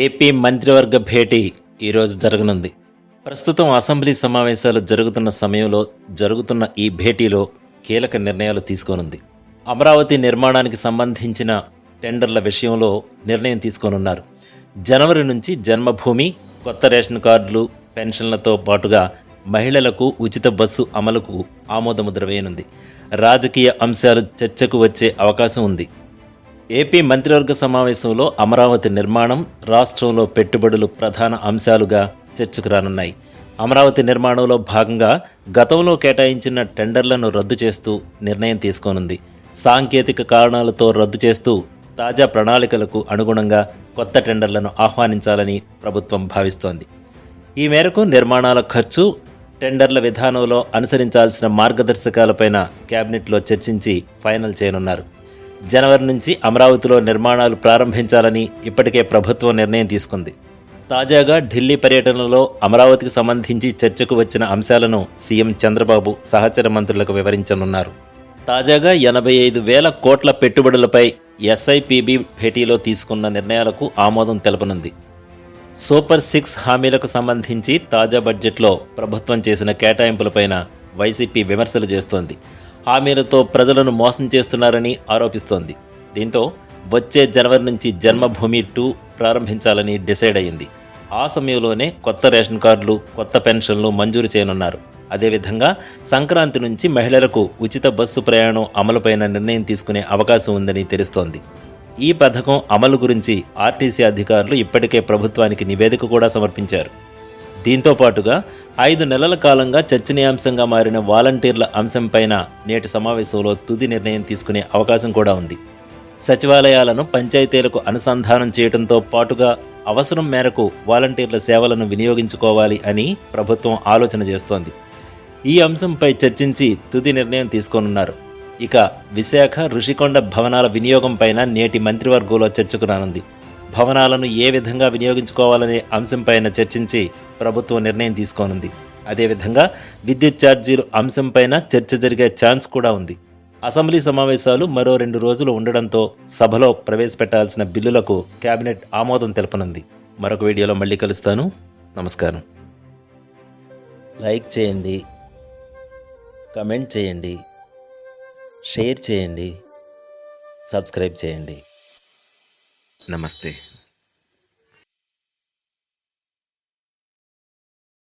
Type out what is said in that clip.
AP మంత్రివర్గ భేటీ ఈరోజు జరగనుంది. ప్రస్తుతం అసెంబ్లీ సమావేశాలు జరుగుతున్న సమయంలో జరుగుతున్న ఈ భేటీలో కీలక నిర్ణయాలు తీసుకోనుంది. అమరావతి నిర్మాణానికి సంబంధించిన టెండర్ల విషయంలో నిర్ణయం తీసుకోనున్నారు. జనవరి నుంచి జన్మభూమి కొత్త రేషన్ కార్డులు పెన్షన్లతో పాటుగా మహిళలకు ఉచిత బస్సు అమలుకు ఆమోదముద్ర వేయనుంది. రాజకీయ అంశాలు చర్చకు వచ్చే అవకాశం ఉంది. ఏపీ మంత్రివర్గ సమావేశంలో అమరావతి నిర్మాణం రాష్ట్రంలో పెట్టుబడులు ప్రధాన అంశాలుగా చర్చకు రానున్నాయి. అమరావతి నిర్మాణంలో భాగంగా గతంలో కేటాయించిన టెండర్లను రద్దు చేస్తూ నిర్ణయం తీసుకోనుంది. సాంకేతిక కారణాలతో రద్దు చేస్తూ తాజా ప్రణాళికలకు అనుగుణంగా కొత్త టెండర్లను ఆహ్వానించాలని ప్రభుత్వం భావిస్తోంది. ఈ మేరకు నిర్మాణాల ఖర్చు టెండర్ల విధానంలో అనుసరించాల్సిన మార్గదర్శకాలపైన కేబినెట్లో చర్చించి ఫైనల్ చేయనున్నారు. జనవరి నుంచి అమరావతిలో నిర్మాణాలు ప్రారంభించాలని ఇప్పటికే ప్రభుత్వం నిర్ణయం తీసుకుంది. తాజాగా ఢిల్లీ పర్యటనలో అమరావతికి సంబంధించి చర్చకు వచ్చిన అంశాలను సీఎం చంద్రబాబు సహచర మంత్రులకు వివరించనున్నారు. తాజాగా ఎనభై ఐదు వేల కోట్ల పెట్టుబడులపై ఎస్ఐపిబి భేటీలో తీసుకున్న నిర్ణయాలకు ఆమోదం తెలపనుంది. సూపర్ సిక్స్ హామీలకు సంబంధించి తాజా బడ్జెట్లో ప్రభుత్వం చేసిన కేటాయింపులపైన వైసీపీ విమర్శలు చేస్తోంది. హామీలతో ప్రజలను మోసం చేస్తున్నారని ఆరోపిస్తోంది. దీంతో వచ్చే జనవరి నుంచి జన్మభూమి టూ ప్రారంభించాలని డిసైడ్ అయింది. ఆ సమయంలోనే కొత్త రేషన్ కార్డులు కొత్త పెన్షన్లు మంజూరు చేయనున్నారు. అదేవిధంగా సంక్రాంతి నుంచి మహిళలకు ఉచిత బస్సు ప్రయాణం అమలుపైన నిర్ణయం తీసుకునే అవకాశం ఉందని తెలుస్తోంది. ఈ పథకం అమలు గురించి ఆర్టీసీ అధికారులు ఇప్పటికే ప్రభుత్వానికి నివేదిక కూడా సమర్పించారు. దీంతో పాటుగా ఐదు నెలల కాలంగా చర్చనీయాంశంగా మారిన వాలంటీర్ల అంశంపైన నేటి సమావేశంలో తుది నిర్ణయం తీసుకునే అవకాశం కూడా ఉంది. సచివాలయాలను పంచాయతీలకు అనుసంధానం చేయడంతో పాటుగా అవసరం మేరకు వాలంటీర్ల సేవలను వినియోగించుకోవాలి అని ప్రభుత్వం ఆలోచన చేస్తోంది. ఈ అంశంపై చర్చించి తుది నిర్ణయం తీసుకోనున్నారు. ఇక విశాఖ ఋషికొండ భవనాల వినియోగం పైన నేటి మంత్రివర్గంలో చర్చకు రానుంది. భవనాలను ఏ విధంగా వినియోగించుకోవాలనే అంశంపైన చర్చించి ప్రభుత్వం నిర్ణయం తీసుకోనుంది. అదేవిధంగా విద్యుత్ ఛార్జీలు అంశంపైన చర్చ జరిగే ఛాన్స్ కూడా ఉంది. అసెంబ్లీ సమావేశాలు మరో రెండు రోజులు ఉండడంతో సభలో ప్రవేశపెట్టాల్సిన బిల్లులకు కేబినెట్ ఆమోదం తెలపనుంది. మరొక వీడియోలో మళ్ళీ కలుస్తాను. నమస్కారం. లైక్ చేయండి కమెంట్ చేయండి షేర్ చేయండి సబ్స్క్రైబ్ చేయండి. Namaste.